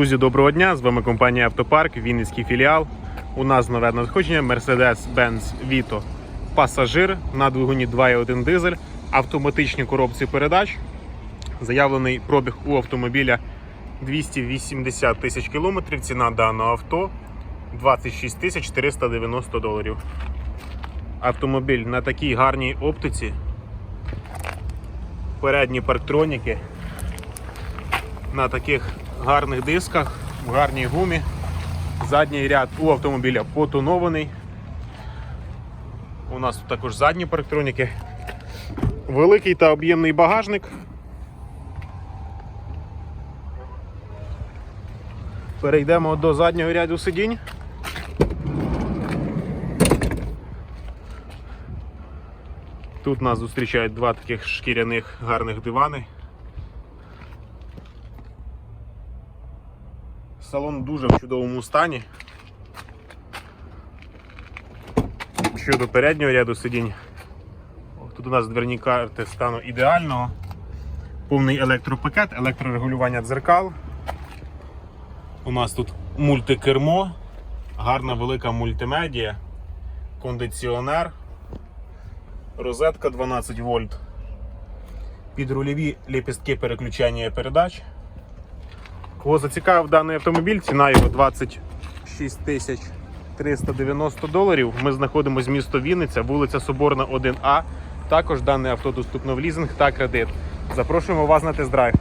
Друзі, доброго дня! З вами компанія Автопарк, Вінницький філіал. У нас нове надходження Mercedes-Benz Vito Пасажир на двигуні 2.1 дизель, автоматичні коробці передач. Заявлений пробіг у автомобіля 280 тисяч кілометрів. Ціна даного авто 26 тисяч 490 доларів. Автомобіль на такій гарній оптиці. Передні парктроніки на таких гарних дисках, в гарній гумі. Задній ряд у автомобіля потонований. У нас тут також задні парктроніки. Великий та об'ємний багажник. Перейдемо до заднього ряду сидінь. Тут нас зустрічають два таких шкіряних гарних дивани. Салон дуже в чудовому стані. Щодо переднього ряду сидінь, тут у нас дверні карти стану ідеального. Повний електропакет, електрорегулювання дзеркал. У нас тут мультикермо, гарна велика мультимедія, кондиціонер, розетка 12 вольт, підрульові ліпістки переключення передач. Кого зацікавив даний автомобіль, ціна його 26 тисяч 390 доларів. Ми знаходимося місто Вінниця, вулиця Соборна, 1А. Також дане авто доступно в лізинг та кредит. Запрошуємо вас на тест-драйв.